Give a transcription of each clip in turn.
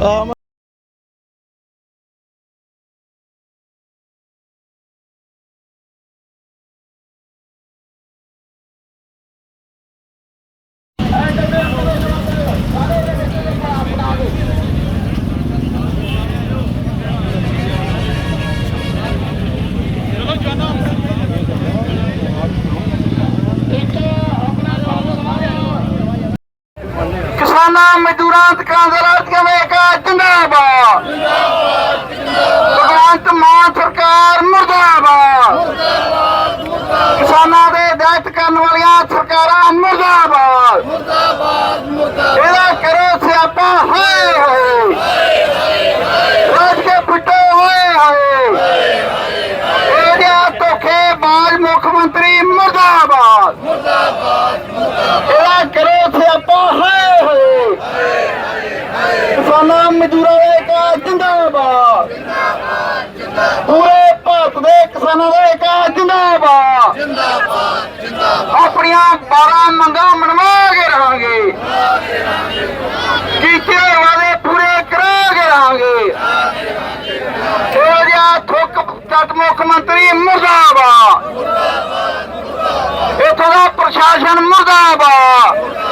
ਆਮ ਕਿਸਾਨਾਂ ਮਜ਼ਦੂਰਾਂ ਦੁਕਾਨਦਾਰਾਂ ਦੀਆਂ ਵੇਖਾ ਜਿੰਦਾਬਾਦ। ਭਗਵੰਤ ਮਾਨ ਸਰਕਾਰ ਮੁਰਦਾਬਾਦ। ਕਿਸਾਨਾਂ ਦੇ ਦਾਇਤ ਕਰਨ ਵਾਲੀਆਂ ਸਰਕਾਰਾਂ ਮੁਰਦਾਬਾਦ। ਇਹਦਾ ਕਰੋ ਸਿਆਪਾ, ਹਾਏ ਹਾਏ। ਰਾਜ ਕੇ ਪਿੱਟੇ, ਹੋਏ ਹਾਏ। ਇਹਦੇ ਧੋਖੇ ਬਾਜ ਮੁੱਖ ਮੰਤਰੀ ਮੁਰਦਾਬਾਦ ਇਹਦਾ ਕਰੋ ਸਿਆਪਾ ਹਾਏ ਹੋਏ ਕਿਸਾਨਾਂ ਮਜ਼ਦੂਰਾਂ ਦਾ ਏਕਾ ਜਿੰਦਾਬਾਦ। ਪੂਰੇ ਭਾਰਤ ਦੇ ਕਿਸਾਨਾਂ ਦਾ ਏਕਾ ਜਿੰਦਾਬਾਦ। ਆਪਣੀਆਂ 12 ਮੰਗਾਂ ਮਨਵਾ ਰਹਾਂਗੇ। ਕੀਤੇ ਹੋਏ ਵਾਅਦੇ ਪੂਰੇ ਕਰਾਂਗੇ ਰਹਾਂਗੇ। ਇਹੋ ਜਿਹਾ ਥੁੱਕ ਮੁੱਖ ਮੰਤਰੀ ਮੁਰਦਾਬਾਦ। ਇੱਥੋਂ ਦਾ ਪ੍ਰਸ਼ਾਸਨ ਮੁਰਦਾਬਾਦ।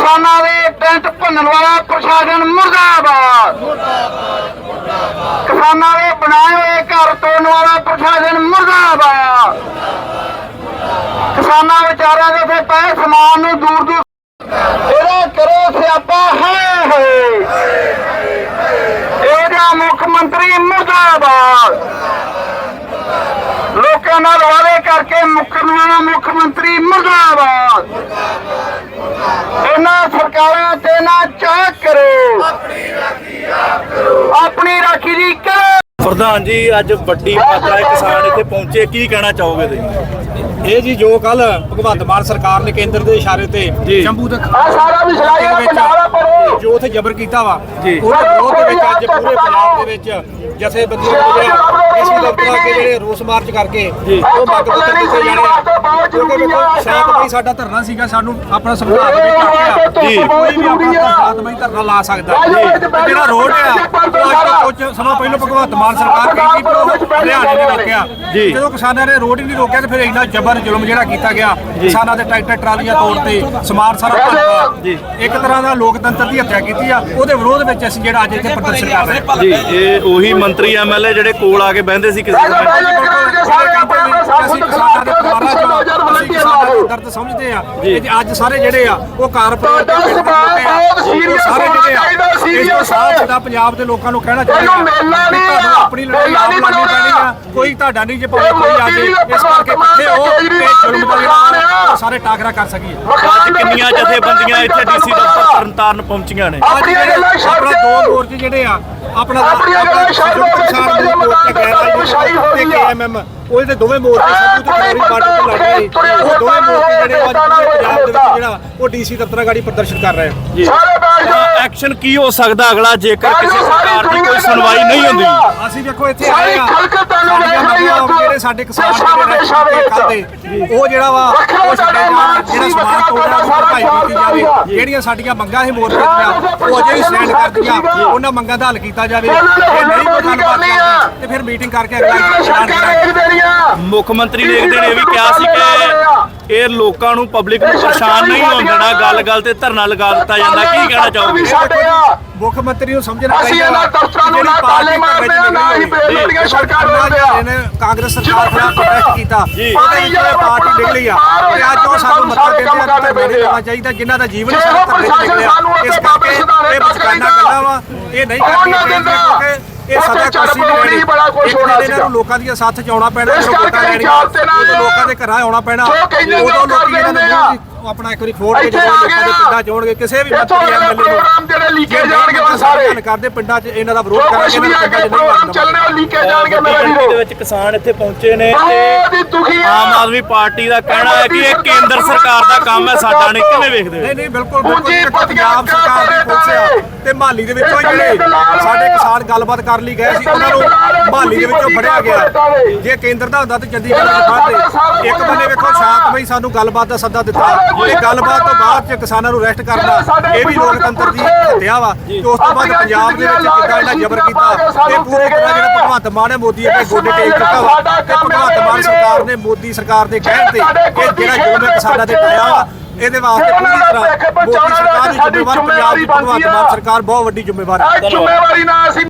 ਕਿਸਾਨਾਂ ਦੇ ਟੈਂਟ ਭੰਨਣ ਵਾਲਾ ਪ੍ਰਸ਼ਾਸਨ ਮੁਰਦਾਬਾਦ। ਕਿਸਾਨਾਂ ਦੇ ਬਣਾਏ ਹੋਏ ਘਰ ਤੋੜਨ ਵਾਲਾ ਪ੍ਰਸ਼ਾਸਨ ਮੁਰਦਾਬਾਦ। ਕਿਸਾਨਾਂ ਵਿਚਾਰਿਆਂ ਦੇ ਤੇ ਪਏ ਸਮਾਨ ਨੂੰ ਦੂਰ ਦੂਰ ਇਹਦਾ ਕਰੋ ਸਿਆਪਾ ਹੈ ਹੈ ਇਹਦਾ ਮੁੱਖ ਮੰਤਰੀ ਮੁਰਦਾਬਾਦ। ਲੋਕਾਂ ਨਾਲ ਵਾਅਦੇ ਕਰਕੇ ਮੁੱਕਰਨ ਵਾਲਾ ਮੁੱਖ ਮੰਤਰੀ ਮੁਰਦਾਬਾਦ। ਇਹਨਾਂ ਸਰਕਾਰਾਂ ਤੇ ਨਾ ਚਾਹ ਕਰੋ। ਆਪਣੀ ਰਾਖੀ ਦੀ ਕਰੋ। ਪ੍ਰਧਾਨ ਜੀ ਅੱਜ ਵੱਡੀ ਮਾਤਰਾ ਕਿਸਾਨ ਇੱਥੇ ਪਹੁੰਚੇ ਕੀ ਕਹਿਣਾ ਚਾਹੋਗੇ ਤੁਸੀਂ? ਇਹ ਜੀ ਜੋ ਕੱਲ ਭਗਵੰਤ ਮਾਨ ਸਰਕਾਰ ਨੇ ਕੇਂਦਰ ਦੇ ਇਸ਼ਾਰੇ ਤੇ ਜੀ। ਜੰਮੂ ਦੇ ਆ ਸਾਰਾ ਵੀ ਸਲਾਈ ਦਾ ਪੰਜਾਬ ਦਾ ਪੜੋ ਜੋ ਉੱਥੇ ਜ਼ਬਰ ਕੀਤਾ ਵਾ। ਉਹਦੇ ਵਿਰੋਧ ਦੇ ਵਿੱਚ ਅੱਜ ਪੂਰੇ ਪੰਜਾਬ ਦੇ ਵਿੱਚ ਜਥੇਬੰਦੀਆਂ ਜਿਹੜਾ ਏਸੀ ਦਫ਼ਤਰਾਂ ਅੱਗੇ ਜਿਹੜੇ ਰੋਸ ਮਾਰਚ ਕਰਕੇ ਉਹ ਮੰਗ ਪੱਤਰ ਦਿੱਤੇ ਜਾਣੇ ਆ। ਕਿਉਂਕਿ ਵੇਖੋ ਸ਼ਾਂਤਮਈ ਸਾਡਾ ਧਰਨਾ ਸੀਗਾ ਸਾਨੂੰ ਆਪਣਾ ਸੰਵਿਧਾਨ ਦੇ ਵਿੱਚ ਆਖਿਆ ਜੀ। ਕੋਈ ਵੀ ਆਪਣਾ ਸ਼ਾਂਤਮਈ ਧਰਨਾ ਲਾ ਸਕਦਾ। ਜਿਹੜਾ ਰੋਡ ਆ ਉਹ ਅੱਜ ਤੋਂ ਕੁਝ ਸਮਾਂ ਪਹਿਲਾਂ ਭਗਵੰਤ ਮਾਨ ਸਰਕਾਰ ਕਹਿੰਦੀ ਪਰ ਉਹ ਹਰਿਆਣੇ ਨੇ ਰੋਕਿਆ। ਜੀ। ਜਦੋਂ ਕਿਸਾਨਾਂ ਨੇ ਰੋਡ ਹੀ ਨਹੀਂ ਰੋਕਿਆ ਤੇ ਫਿਰ ਇੰਨਾ ਜ਼ਬਰ ਜ਼ੁਲਮ ਜਿਹੜਾ ਕੀਤਾ ਗਿਆ ਕਿਸਾਨਾਂ ਦੇ ਟਰੈਕਟਰ ਟਰਾਲੀਆਂ ਤੋੜ ਤੇ ਸਮਾਨ ਸਾਰਾ ਭੰਨਤਾ ਜੀ। ਇੱਕ ਤਰ੍ਹਾਂ ਦਾ ਲੋਕਤੰਤਰ ਦੀ ਹੱਤਿਆ ਕੀਤੀ ਆ ਉਹਦੇ ਵਿਰੋਧ ਵਿੱਚ ਅਸੀਂ ਜਿਹੜਾ ਅੱਜ ਇੱਥੇ ਪ੍ਰਦਰਸ਼ਨ ਕਰ ਰਹੇ। ਹਾਂ ਜੀ ਇਹ ਉਹੀ ਮੰਤਰੀ ਐਮਐਲਏ ਜਿਹੜੇ ਕੋਲ ਆ ਕੇ ਬਹਿੰਦੇ ਸੀ ਕਿਸੇ ਦਰਦ ਸਮਝਦੇ ਆ ਤੇ ਅੱਜ ਸਾਰੇ ਜਿਹੜੇ ਆ ਉਹ ਕਾਰਪੋਰੇਟ ਦੇ ਸਾਰੇ ਜਿਹੜੇ ਆ ਸਾਫ਼ ਦਾ ਪੰਜਾਬ ਦੇ ਲੋਕਾਂ ਨੂੰ ਕਹਿਣਾ ਚਾਹੀਦਾ ਇਹਨੂੰ ਮੇਲਾ ਨਹੀਂ ਆ, ਆਪਣੀ ਲੜਾਈ ਆਪ ਨਹੀਂ ਲੜਨੀ ਪੈਣੀ ਆ। ਬਣਾਉਣਾ। ਕੋਈ ਤੁਹਾਡਾ ਨਹੀਂ ਜੇ ਭਾਵੇਂ ਕੋਈ ਆ ਜੇ ਇਸ ਕਰਕੇ ਇਕੱਠੇ ਹੋ ਤੇ ਜ਼ੁਲਮ ਦਾ ਜਿਹੜਾ ਸਾਰੇ ਟਾਕਰਾ ਕਰ ਸਕੀਏ। ਅੱਜ ਕਿੰਨੀਆਂ ਜਥੇਬੰਦੀਆਂ ਇੱਥੇ ਡੀਸੀ ਦਫ਼ਤਰ ਤਰਨਤਾਰਨ ਪਹੁੰਚੀਆਂ ਨੇ? ਅੱਜ ਆਪਣਾ। ਦੋ ਮੋਰਚੇ ਜਿਹੜੇ ਆ ਆਪਣਾ ਗੈਰ ਵਿਛਾਈ ਹੋਈ ਤੇ ਆ। ਉਹਦੇ ਤੇ ਦੋਵੇਂ ਮੋਰਚੇ ਸੰਯੁਕਤ ਬੜੇ ਕਿਸਾਨੀ ਪਾਰਟੀ ਤੋਂ ਲੜ ਰਹੇ ਉਹ ਦੋਵੇਂ ਮੋਰਚੇ ਜਿਹੜੇ ਅੱਜ ਪੰਜਾਬ ਦੇ ਵਿੱਚ। ਜਿਹੜਾ ਉਹ ਡੀਸੀ ਦਫ਼ਤਰਾਂ ਗਾੜੀ ਪ੍ਰਦਰਸ਼ਨ ਕਰ ਰਹੇ ਆ। ਜੀ। ਤਾਂ ਐਕਸ਼ਨ ਕੀ ਹੋ ਸਕਦਾ ਅਗਲਾ ਜੇਕਰ ਕਿਸੇ ਸਰਕਾਰ ਦੀ ਕੋਈ ਸੁਣਵਾਈ ਨਹੀਂ ਹੁੰਦੀ? ਅਸੀਂ ਵੇਖੋ ਇੱਥੇ ਸਾਰੀ ਆਏ ਆ। ਖਲਕ ਤੁਹਾਨੂੰ ਸਾਡੀਆਂ ਵੇਖ ਰਹੀ ਆ ਮੰਗਾਂ ਜਿਹੜੇ ਸਾਡੇ ਕਿਸਾਨ ਜਿਹੜੇ। ਕਰਦੇ ਉਹ ਜਿਹੜਾ ਵਾ ਉਹ ਜਿਹੜਾ ਸਮਾਨ ਕੀਤੀ ਜਾਵੇ। ਸਾਰਾ ਜਿਹੜੀਆਂ ਸਾਡੀਆਂ ਮੰਗਾਂ ਸੀ ਮੋਰਚੇ ਦੀਆਂ ਉਹ ਅਜੇ ਵੀ ਸਟੈਂਡ ਕਰਦੀਆਂ ਉਹਨਾਂ ਮੰਗਾਂ ਦਾ ਹੱਲ ਕੀਤਾ ਜਾਵੇ ਜੇ ਨਹੀਂ ਕੋਈ ਗੱਲਬਾਤ ਕਰਦੇ ਤੇ ਫਿਰ ਮੀਟਿੰਗ ਕਰਕੇ ਅਗਲਾ ਐਲਾਨ ਕਰਾਂਗੇ। ਮੁੱਖ ਮੰਤਰੀ ਨੇ ਦਿਨ ਇਹ ਵੀ ਕਿਹਾ ਸੀ ਕਿ ਇਹ ਲੋਕਾਂ ਨੂੰ ਪਬਲਿਕ ਨੂੰ ਪਰੇਸ਼ਾਨ ਨਹੀਂ ਹੋਣ ਦੇਣਾ ਗੱਲ-ਗੱਲ ਤੇ ਧਰਨਾ ਲਗਾ ਦਿੱਤਾ ਜਾਂਦਾ ਕੀ ਕਹਿਣਾ ਚਾਹੋਗੇ? ਮੁੱਖ ਮੰਤਰੀ ਨੂੰ ਸਮਝਣਾ ਅਸੀਂ ਚਾਹੀਦਾ ਇਹਨਾਂ ਦਫ਼ਤਰਾਂ ਨੂੰ ਨਾ ਤਾਲੇ ਮਾਰਦੇ ਆ, ਨਾ ਹੀ ਬੇਲੋੜੀਆਂ ਸੜਕਾਂ ਰੋਕਦੇ ਆ। ਇਹਨੇ ਕਾਂਗਰਸ ਸਰਕਾਰ ਖਿਲਾਫ ਪ੍ਰੋਟੈਸਟ ਕੀਤਾ। ਉਹਦੇ ਵਿੱਚ ਪਾਰਟੀ ਨਿਕਲੀ ਆ। ਤੇ ਅੱਜ ਉਹ ਸਾਨੂੰ ਮੱਥਾ ਟੇਕਦੇ ਆ। ਚਾਹੀਦਾ ਜਿਨ੍ਹਾਂ ਦਾ ਜੀਵਨ ਸਾਰਾ ਧਰਨੇ 'ਚ ਨਿਕਲਿਆ। ਇਸ ਕਰਕੇ ਇਹ ਬਚਕਾਨਾ ਗੱਲਾਂ ਵਾ। ਇਹ ਨਹੀਂ ਕਰਨੀ ਚਾਹੀਦੀ ਇਹ ਸਦਾ ਕੁਰਸੀ ਨਹੀਂ ਇੱਕ ਦਿਨ ਇਹਨਾਂ ਨੂੰ ਲੋਕਾਂ ਦੀਆਂ ਸਾਥ ਚ ਆਉਣਾ ਪੈਣਾ ਲੋਕਾਂ ਦੇ ਘਰਾਂ ਆਉਣਾ ਪੈਣਾ ਉਦੋਂ ਲੋਕੀ ਇਹਨਾਂ ਨੂੰ ਆਪਣਾ ਇੱਕ ਵਾਰੀ ਫੋੜ ਕੇ ਲੋਕਾਂ ਦੇ ਪਿੰਡਾਂ ਆਉਣਗੇ ਕਿਸੇ ਵੀ ਮੰਤਰੀ ਦੇ ਐਮਐਲਏ ਪ੍ਰੋਗਰਾਮ ਜਿਹੜੇ ਲੀਕੇ ਜਾਣਗੇ ਉਹ ਸਾਰੇ। ਗੱਲ ਕਰਦੇ ਪਿੰਡਾਂ 'ਚ ਇਹਨਾਂ ਦਾ ਵਿਰੋਧ ਕਰਾਂਗੇ ਵੀ ਇਹਨਾਂ ਅੱਗੇ ਪਿੰਡਾਂ 'ਚ ਪ੍ਰੋਗਰਾਮ ਚੱਲਣੇ ਉਹ ਲੀਕੇ ਜਾਣਗੇ ਮੇਰੇ ਗਿਣਤੀ ਦੇ ਵੀਰੋ ਵਿੱਚ ਕਿਸਾਨ ਇੱਥੇ ਪਹੁੰਚੇ ਨੇ ਤੇ ਆਮ ਆਦਮੀ ਪਾਰਟੀ ਦਾ ਕਹਿਣਾ ਹੈ ਕਿ ਇਹ ਕੇਂਦਰ ਸਰਕਾਰ ਦਾ ਕੰਮ ਹੈ ਸਾਡਾ ਨਹੀਂ ਕਿਵੇਂ ਵੇਖਦੇ ਨਹੀਂ ਨਹੀਂ ਬਿਲਕੁਲ ਬਿਲਕੁਲ। ਪੰਜਾਬ ਸਰਕਾਰ ਦੀ ਪੁਲਿਸ ਆ ਤੇ ਮਾਲੀ ਦੇ ਵਿੱਚੋਂ ਜਿਹੜੇ ਸਾਡੇ ਕਿਸਾਨ ਗੱਲਬਾਤ ਕਰਨ ਲਈ ਗਏ ਸੀ ਉਹਨਾਂ ਨੂੰ ਮਾਲੀ ਦੇ ਵਿੱਚੋਂ ਫੜਿਆ ਗਿਆ। ਜੇ ਕੇਂਦਰ ਦਾ ਹੁੰਦਾ ਤੇ ਚੰਡੀਗੜ੍ਹ ਵਿੱਚ ਫੜਦੇ। ਇੱਕ ਬੰਨੇ ਵੇਖੋ ਸ਼ਾਂਤਮਈ ਸਾਨੂੰ ਗੱਲਬਾਤ ਦਾ ਸੱਦਾ ਦਿੱਤਾ। ਇਹ ਗੱਲਬਾਤ ਤੋਂ ਬਾਅਦ ਚ ਕਿਸਾਨਾਂ ਨੂੰ ਅਰੈਸਟ ਕਰਨਾ ਇਹ ਵੀ ਲੋਕਤੰਤਰ ਦੀ ਹੱਤਿਆ ਵਾ ਤੇ ਉਸ ਤੋਂ ਬਾਅਦ ਪੰਜਾਬ ਦੇ ਵਿੱਚ ਜਿੱਦਾਂ ਇਹਨਾਂ ਜ਼ਬਰ ਕੀਤਾ ਇਹ ਪੂਰੀ ਤਰ੍ਹਾਂ ਜਿਹੜਾ ਭਗਵੰਤ ਮਾਨ ਹੈ ਮੋਦੀ ਅੱਗੇ ਗੋਡੇ ਟੇਕ ਚੁੱਕਾ ਵਾ ਤੇ ਭਗਵੰਤ ਮਾਨ ਸਰਕਾਰ ਨੇ ਮੋਦੀ ਸਰਕਾਰ ਦੇ ਕਹਿਣ ਤੇ ਕਿ ਜਿਹੜਾ ਜ਼ੁਲਮ ਹੈ ਕਿਸਾਨਾਂ ਤੇ ਪਾਇਆ ਵਾ ਇਹਦੇ ਵਾਸਤੇ ਪੂਰੀ ਤਰ੍ਹਾਂ ਮੋਦੀ ਸਰਕਾਰ ਦੀ ਜ਼ਿੰਮੇਵਾਰ ਪੰਜਾਬ ਦੀ ਭਗਵੰਤ ਮਾਨ ਸਰਕਾਰ ਬਹੁਤ ਵੱਡੀ ਜ਼ਿੰਮੇਵਾਰ ਹੈ ਇਹ ਜ਼ਿੰਮੇਵਾਰੀ ਨਾਲ ਅਸੀਂ